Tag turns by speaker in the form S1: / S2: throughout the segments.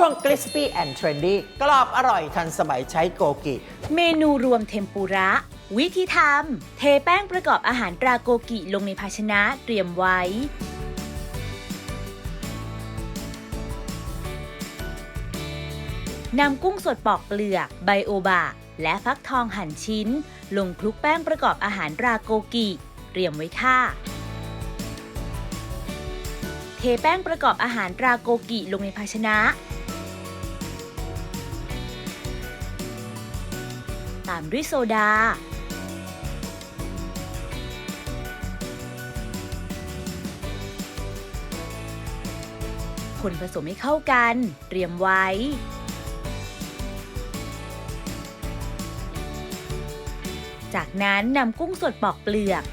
S1: ช่วง crispy and trendy กรอบอร่อยทันสมัยใช้โกกิ
S2: เมนูรวมเทมปุระ วิธีทำ เทแป้งประกอบอาหารตราโกกิลงในภาชนะเตรียมไว้ นำกุ้งสดปอกเปลือก ไบโอบะ และฟักทองหั่นชิ้น ลงคลุกแป้งประกอบอาหารราโกกิ เตรียมไว้ค่ะ เทแป้งประกอบอาหารราโกกิลงในภาชนะ ตามด้วยโซดา คนผสมให้เข้ากัน เตรียมไว้ จากนั้นนำกุ้งสดปอกเปลือก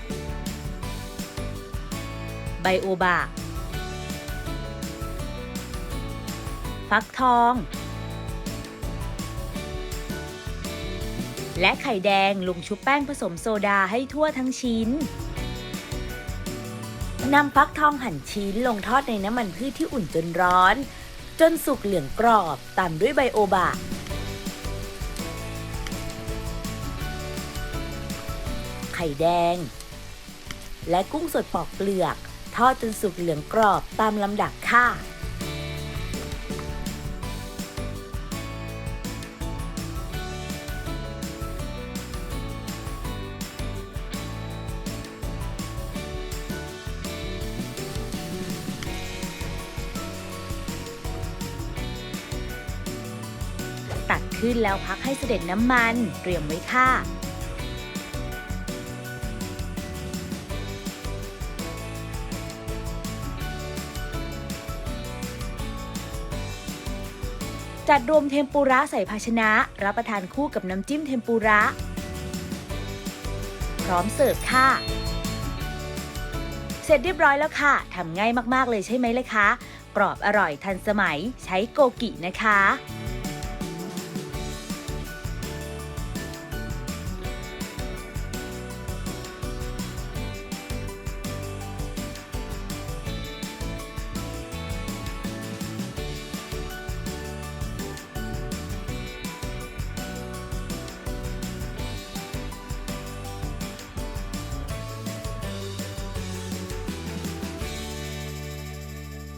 S2: ไบโอบะฟักทอง และไข่แดงลงชุบแป้งผสมโซดาให้ทั่วทั้งชิ้นนำฟักทองหั่นชิ้นลงทอดในน้ำมันพืชที่อุ่นจนร้อน จนสุกเหลืองกรอบตามด้วยไบโอบะไข่แดง และกุ้งสดปอกเปลือก ทอดจนสุกเหลืองกรอบตามลำดับค่ะ ตักขึ้นแล้วพักให้เสด็จน้ำมัน เตรียมไว้ค่ะ จัดรวมเทมปุระใส่ภาชนะ รับประทานคู่กับน้ำจิ้มเทมปุระ พร้อมเสิร์ฟค่ะเสร็จเรียบร้อยแล้วค่ะ ทำง่ายมาก ๆ เลยใช่ไหมเลยคะ กรอบอร่อยทันสมัยใช้โกกินะคะ